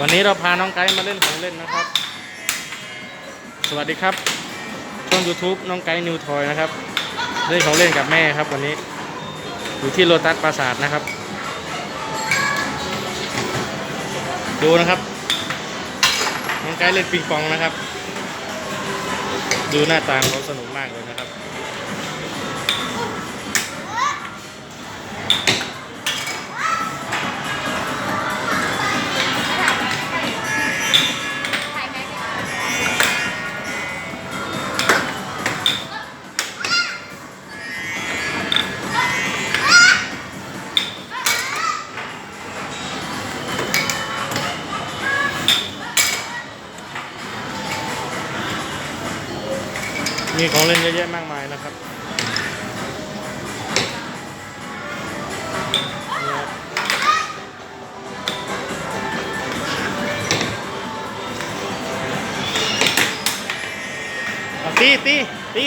วันนี้เราพาน้องไกด์มาเล่นของเล่นนะครับ สวัสดีครับช่อง YouTube น้องไกด์นิวทอยนะครับเล่นของเล่นกับแม่ครับ วันนี้อยู่ที่โลตัสปราสาทนะครับ ดูนะครับ น้องไกด์เล่นปิงปองนะครับ ดูหน้าตาเขาสนุกมากเลยนะครับ มีของเล่นเยอะแยะมากมายนะครับตีตีตี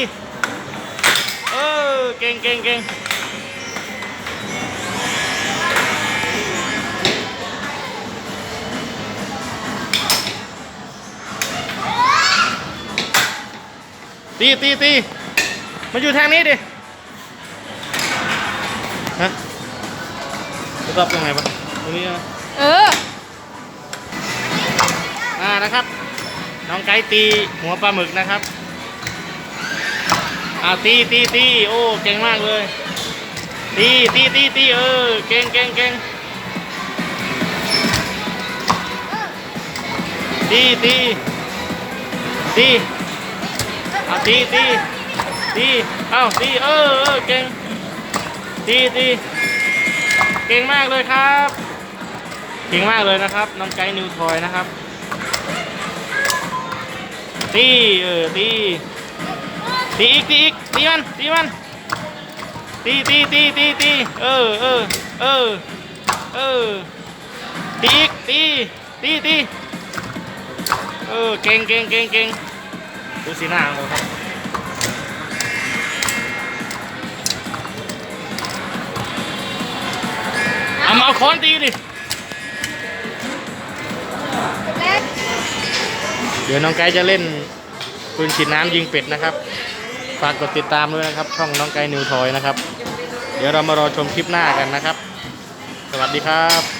เออเก่งเก่งเก่ง ตีตีตีมาอยู่ทางนี้ดิ ฮะจะตอบตรงไหนปะตรงนี้นะเออ อ่านะครับ น้องไก่ตีหัวปลาหมึกนะครับ อ่าตีตีตีโอ้เก่งมากเลย ตีตีตีตีเออเก่งเก่งเก่งตีตีตี เอาตีตีตีเอาตีเออเออเก่งตีตีเก่งมากเลยครับ เก่งมากเลยนะครับ น้องไกด์นิวทอยนะครับ ตีเออตีตีอีกตีอีกตีมันตีมันตีตีตีตีตีเออเออเออเออตีอีกตีตีตีเออเก่งเก่งเก่งเก่ง ดูสีหน้าของเราครับเอามาเอาค้อนตีดิแรกเดี๋ยวน้องไกด์จะเล่นปืนฉีดน้ำยิงเป็ดนะครับ ฝากกดติดตามด้วยนะครับ ช่องน้องไกด์นิวทอยนะครับ เดี๋ยวเรามารอชมคลิปหน้ากันนะครับ สวัสดีครับ